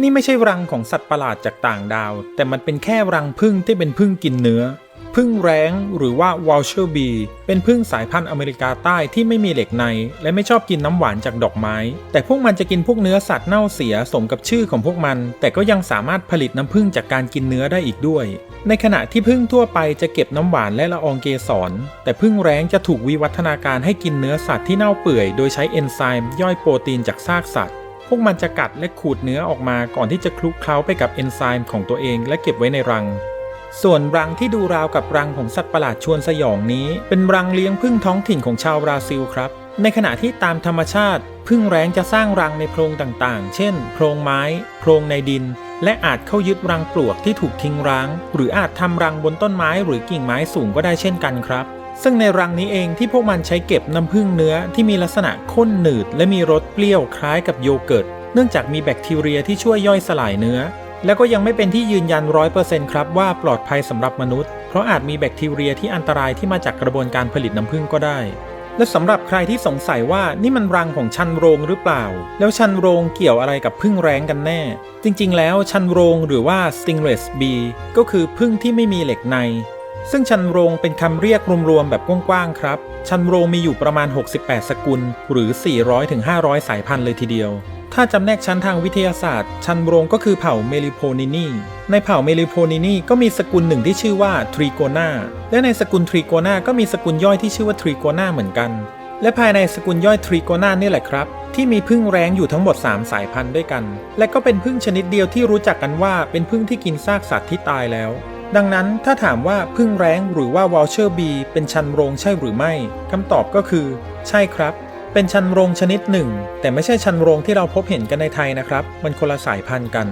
นี่ไม่ใช่รังของสัตว์ประหลาดจากต่างดาว แต่มันเป็นแค่รังผึ้งที่เป็นผึ้งกินเนื้อผึ้งแร้งหรือว่า w a l c h e r bee เป็นผึ้งสายพันธุ์อเมริกาใต้ที่ไม่มีเหล็กใน และไม่ชอบกินน้ำหวานจากดอกไม้ แต่พวกมันจะกินพวกเนื้อสัตว์เน่าเสียสมกับชื่อของพวกมัน แต่ก็ยังสามารถผลิตน้ำผึ้งจากการกินเนื้อได้อีกด้วย ในขณะที่ผึ้งทั่วไปจะเก็บน้ำหวานและละอองเกสร แต่ผึ้งแร้งจะถูกวิวัฒนาการให้กินเนื้อสัตว์ที่เน่าเปื่อย โดยใช้เอนไซม์ย่อยโปรตีนจากซากสัตว์ วกมันจะกัดและขูดเนื้อออกมาก่อนที่จะคลุกเคล้าไปกับเอนไซม์ของตัวเองและเก็บไว้ในรัง ส่วนรังที่ดูราวกับรังของสัตว์ประหลาดชวนสยองนี้ เป็นรังเลี้ยงผึ้งท้องถิ่นของชาวบราซิลครับ ในขณะที่ตามธรรมชาติผึ้งแร้งจะสร้างรังในโพรงต่างๆ เช่น โพรงไม้ โพรงในดิน และอาจเข้ายึดรังปลวกที่ถูกทิ้งร้าง หรืออาจทำรังบนต้นไม้หรือกิ่งไม้สูงก็ได้เช่นกันครับ ซึ่งในรังนี้เองที่พวกมันใช้เก็บน้ำผึ้งเนื้อที่มีลักษณะข้นหนืด และมีรสเปรี้ยวคล้ายกับโยเกิร์ต เนื่องจากมีแบคทีเรียที่ช่วยย่อยสลายเนื้อ แล้วก็ยังไม่เป็นที่ยืนยันร้อยเปอร์เซ็นต์ครับว่าปลอดภัยสำหรับมนุษย์ เพราะอาจมีแบคทีเรียที่อันตรายที่มาจากกระบวนการผลิตน้ำผึ้งก็ได้ และสำหรับใครที่สงสัยว่านี่มันรังของชันโรงหรือเปล่า แล้วชันโรงเกี่ยวอะไรกับผึ้งแรงกันแน่ จริง ๆ แล้วชันโรงหรือว่า stingless bee ก็คือผึ้งที่ไม่มีเหล็กใน ซึ่งชันโรงเป็นคำเรียกรวมๆแบบกว้างๆครับ ชันโรงมีอยู่ประมาณ 68 สกุล หรือ 400-500 สายพันธุ์เลยทีเดียว ถ้าจำแนกชั้นทางวิทยาศาสตร์ ชันโรงก็คือเผ่าเมลิโพนินี ในเผ่าเมลิโพนินีก็มีสกุลหนึ่งที่ชื่อว่าทริโกนาและในสกุลทริโกนาก็มีสกุลย่อยที่ชื่อว่าทริโกนาเหมือนกัน และภายในสกุลย่อยทริโกนานี่แหละครับที่มีพึ่งแร้งอยู่ทั้งหมด 3 สายพันธุ์ด้วยกัน และก็เป็นพึ่งชนิดเดียวที่รู้จักกันว่าเป็นพึ่งที่กินซากสัตว์ที่ตายแล้ว ดังนั้นถ้าถามว่าพึ่งแร้งหรือว่าวอลเชอร์บีเป็นชันโรงใช่หรือไม่คำตอบก็คือ ใช่ครับ เป็นชันโรงชนิดหนึ่ง แต่ไม่ใช่ชันโรงที่เราพบเห็นกันในไทยนะครับ มันคนละสายพันธุ์กัน